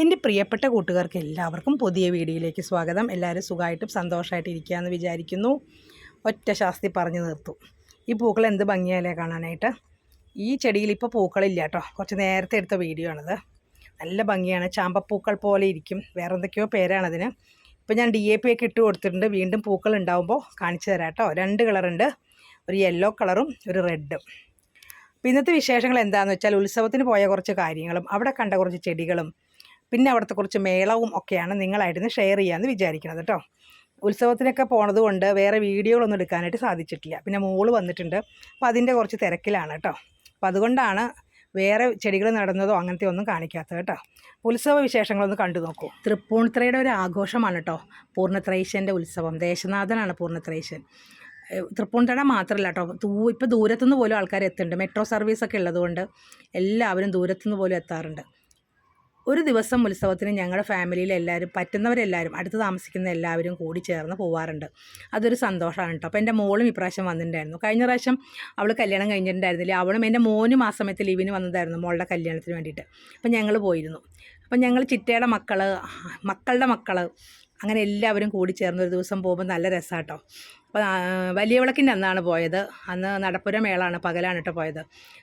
എന്റെ പ്രിയപ്പെട്ട കൂട്ടുകാർക്ക് എല്ലാവർക്കും പുതിയ വീഡിയോയിലേക്ക് സ്വാഗതം. എല്ലാവരും സുഖമായിട്ടും സന്തോഷമായിട്ട് ഇരിക്കുകയെന്ന് വിചാരിക്കുന്നു. ഒറ്റ ശാസ്തി പറഞ്ഞു നിർത്തും ഈ പൂക്കൾ എന്ത് ഭംഗിയാലേ കാണാനായിട്ട്? ഈ ചെടിയിൽ ഇപ്പോൾ പൂക്കളില്ല കേട്ടോ. കുറച്ച് നേരത്തെ എടുത്ത വീഡിയോ ആണിത്. നല്ല ഭംഗിയാണ്. ചാമ്പപ്പൂക്കൾ പോലെ ഇരിക്കും. വേറെ എന്തൊക്കെയോ പേരാണതിന്. ഇപ്പോൾ ഞാൻ ഡി എ പി ഒക്കെ ഇട്ട് കൊടുത്തിട്ടുണ്ട്. വീണ്ടും പൂക്കൾ ഉണ്ടാകുമ്പോൾ കാണിച്ചു തരാം കേട്ടോ. രണ്ട് കളറുണ്ട്. ഒരു യെല്ലോ കളറും ഒരു റെഡും. അപ്പോൾ ഇന്നത്തെ വിശേഷങ്ങൾ എന്താണെന്ന് വെച്ചാൽ ഉത്സവത്തിന് പോയ കുറച്ച് കാര്യങ്ങളും അവിടെ കണ്ട കുറച്ച് ചെടികളും പിന്നെ അവിടുത്തെ കുറച്ച് മേളവും ഒക്കെയാണ് നിങ്ങളായിരുന്നു ഷെയർ ചെയ്യാമെന്ന് വിചാരിക്കുന്നത് കേട്ടോ ഉത്സവത്തിനൊക്കെ പോണത് കൊണ്ട് വേറെ വീഡിയോകളൊന്നും എടുക്കാനായിട്ട് സാധിച്ചിട്ടില്ല. പിന്നെ മോൾ വന്നിട്ടുണ്ട്. അപ്പോൾ അതിന്റെ കുറച്ച് തിരക്കിലാണ് കേട്ടോ അപ്പോൾ അതുകൊണ്ടാണ് വേറെ ചെടികൾ നടന്നതോ അങ്ങനത്തെ ഒന്നും കാണിക്കാത്തത് കേട്ടോ ഉത്സവ വിശേഷങ്ങളൊന്ന് കണ്ടു നോക്കൂ. തൃപ്പൂണിത്രയുടെ ഒരു ആഘോഷമാണ് കേട്ടോ പൂർണത്രൈശന്റെ ഉത്സവം. ദേശനാഥനാണ് പൂർണത്രൈശൻ തൃപ്പൂണിത്തറ മാത്രമല്ല കേട്ടോ ദൂ ഇപ്പോൾ ദൂരത്തുനിന്ന് പോലും ആൾക്കാർ എത്തുന്നുണ്ട്. മെട്രോ സർവീസൊക്കെ ഉള്ളതുകൊണ്ട് എല്ലാവരും ദൂരത്തുനിന്ന് പോലും എത്താറുണ്ട്. ഒരു ദിവസം ഉത്സവത്തിന് ഞങ്ങളുടെ ഫാമിലിയിൽ എല്ലാവരും പറ്റുന്നവരെല്ലാവരും അടുത്ത് താമസിക്കുന്ന എല്ലാവരും കൂടി ചേർന്ന് പോവാറുണ്ട്. അതൊരു സന്തോഷമാണ് കേട്ടോ. അപ്പോൾ എന്റെ മോളും ഇപ്രാവശ്യം വന്നിട്ടുണ്ടായിരുന്നു. കഴിഞ്ഞ പ്രാവശ്യം അവൾ കല്യാണം കഴിഞ്ഞിട്ടുണ്ടായിരുന്നില്ല. അവളും എന്റെ മോനും ആ സമയത്ത് ലീവിന് വന്നതായിരുന്നു മോളുടെ കല്യാണത്തിന് വേണ്ടിയിട്ട്. അപ്പം ഞങ്ങൾ പോയിരുന്നു. അപ്പം ഞങ്ങൾ ചിറ്റയുടെ മക്കൾ മക്കളുടെ മക്കൾ അങ്ങനെ എല്ലാവരും കൂടി ചേർന്ന് ഒരു ദിവസം പോകുമ്പോൾ നല്ല രസമാട്ടോ അപ്പോൾ വലിയ വിളക്കിന്റെ അന്നാണ് പോയത്. അന്ന് നടപ്പുര മേളാണ് പകലാണ് കേട്ടോ പോയത്.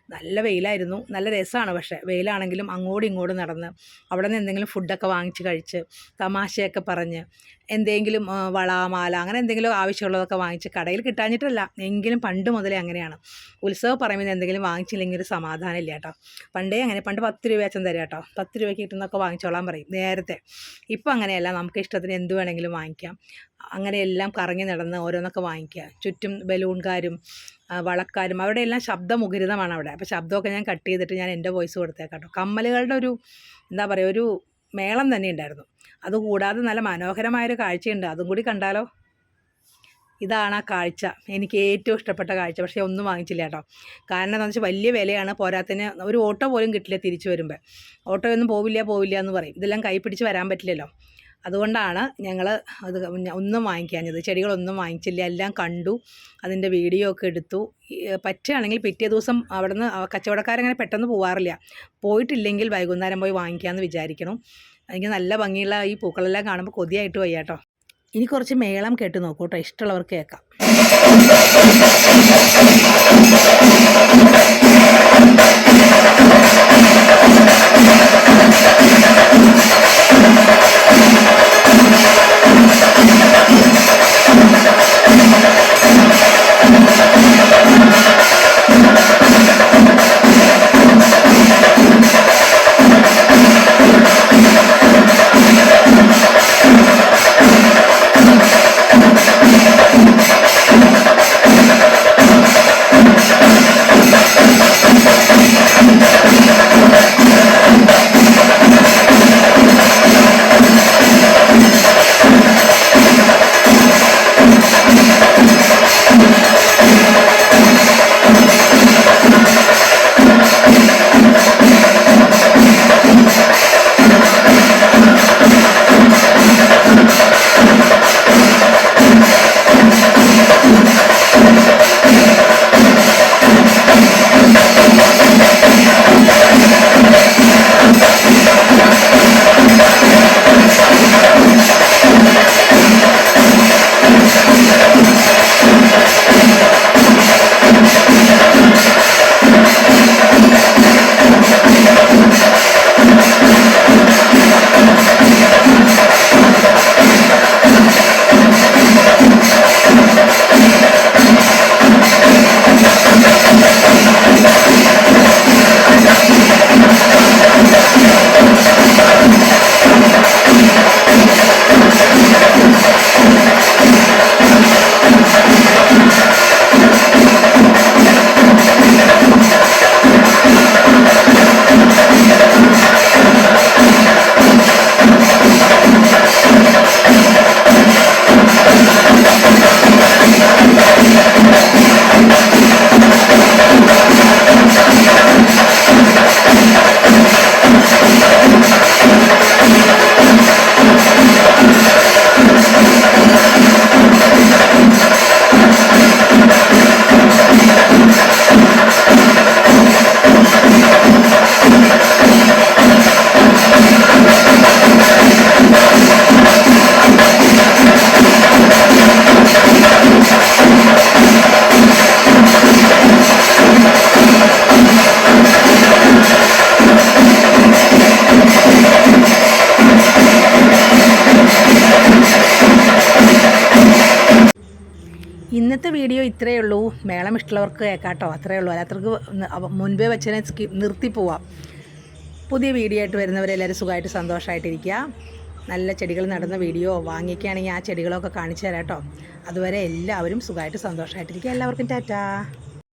നല്ല വെയിലായിരുന്നു. നല്ല രസമാണ് പക്ഷേ. വെയിലാണെങ്കിലും അങ്ങോട്ടും ഇങ്ങോട്ടും നടന്ന് അവിടെ നിന്ന് എന്തെങ്കിലും ഫുഡൊക്കെ വാങ്ങിച്ച് കഴിച്ച് തമാശയൊക്കെ പറഞ്ഞ് എന്തെങ്കിലും വള മാല അങ്ങനെ എന്തെങ്കിലും ആവശ്യമുള്ളതൊക്കെ വാങ്ങിച്ച് കടയിൽ കിട്ടാഞ്ഞിട്ടല്ല. എങ്കിലും പണ്ട് മുതലേ അങ്ങനെയാണ്. ഉത്സവ പറയുമ്പോൾ എന്തെങ്കിലും വാങ്ങിച്ചില്ലെങ്കിൽ ഒരു സമാധാനം ഇല്ല കേട്ടോ. പണ്ടേ അങ്ങനെ പണ്ട് പത്ത് രൂപ അച്ഛൻ തരാം കേട്ടോ. പത്ത് രൂപയ്ക്ക് കിട്ടുന്നൊക്കെ വാങ്ങിച്ചോളാൻ പറയും നേരത്തെ. ഇപ്പം അങ്ങനെയല്ല. നമുക്ക് ഇഷ്ടത്തിന് എന്ത് വേണമെങ്കിലും വാങ്ങിക്കാം. അങ്ങനെ എല്ലാം കറങ്ങി നടന്ന് ഓരോന്നൊക്കെ വാങ്ങിക്കുക. ചുറ്റും ബലൂൺകാരും വളക്കാരും അവിടെ എല്ലാം ശബ്ദമുഖരിതമാണ് അവിടെ അപ്പോൾ ശബ്ദമൊക്കെ ഞാൻ കട്ട് ചെയ്തിട്ട് ഞാൻ എന്റെ വോയിസ് കൊടുത്തേക്കാം കേട്ടോ കമ്മലുകളുടെ ഒരു എന്താ പറയുക ഒരു മേളം തന്നെ ഉണ്ടായിരുന്നു. അതുകൂടാതെ നല്ല മനോഹരമായൊരു കാഴ്ചയുണ്ട്. അതും കൂടി കണ്ടാലോ? ഇതാണ് ആ കാഴ്ച. എനിക്ക് ഏറ്റവും ഇഷ്ടപ്പെട്ട കാഴ്ച. പക്ഷേ ഒന്നും വാങ്ങിച്ചില്ല കേട്ടോ. കാരണം എന്താണെന്ന് വെച്ചാൽ വലിയ വിലയാണ്. പോരാത്തിന് ഒരു ഓട്ടോ പോലും കിട്ടില്ല തിരിച്ചു വരുമ്പോൾ ഓട്ടോയൊന്നും പോവില്ല പോവില്ല എന്ന് പറയും. ഇതെല്ലാം കൈ പിടിച്ച് വരാൻ പറ്റില്ലല്ലോ. അതുകൊണ്ടാണ് ഞങ്ങൾ അത് ഒന്നും വാങ്ങിക്കാഞ്ഞത്. ചെടികളൊന്നും വാങ്ങിച്ചില്ല. എല്ലാം കണ്ടു. അതിന്റെ വീഡിയോ ഒക്കെ എടുത്തു. പറ്റുകയാണെങ്കിൽ പിറ്റേ ദിവസം അവിടെ നിന്ന് കച്ചവടക്കാരങ്ങനെ പെട്ടെന്ന് പോവാറില്ല. പോയിട്ടില്ലെങ്കിൽ വൈകുന്നേരം പോയി വാങ്ങിക്കാമെന്ന് വിചാരിക്കണം. എനിക്ക് നല്ല ഭംഗിയുള്ള ഈ പൂക്കളെല്ലാം കാണുമ്പോൾ കൊതിയായിട്ട് വയ്യ കേട്ടോ ഇനി കുറച്ച് മേളം കേട്ട് നോക്കൂ കേട്ടോ ഇഷ്ടമുള്ളവർക്ക് കേൾക്കാം. ഇന്നത്തെ വീഡിയോ ഇത്രയേ ഉള്ളൂ. മേളം ഇഷ്ടമുള്ളവർക്ക് കേൾക്കാട്ടോ. അത്രയേ ഉള്ളൂ. അല്ലാത്തവർക്ക് മുൻപേ വെച്ചതിനെ സ്കി നിർത്തി പോവാം. പുതിയ വീഡിയോ ആയിട്ട് വരുന്നവരെല്ലാവരും സുഖമായിട്ട് സന്തോഷമായിട്ടിരിക്കുക. നല്ല ചെടികൾ നടന്ന വീഡിയോ വാങ്ങിക്കുകയാണെങ്കിൽ ആ ചെടികളൊക്കെ കാണിച്ചു തരാം കേട്ടോ. അതുവരെ എല്ലാവരും സുഖമായിട്ട് സന്തോഷമായിട്ടിരിക്കുക. എല്ലാവർക്കും ടാറ്റാ.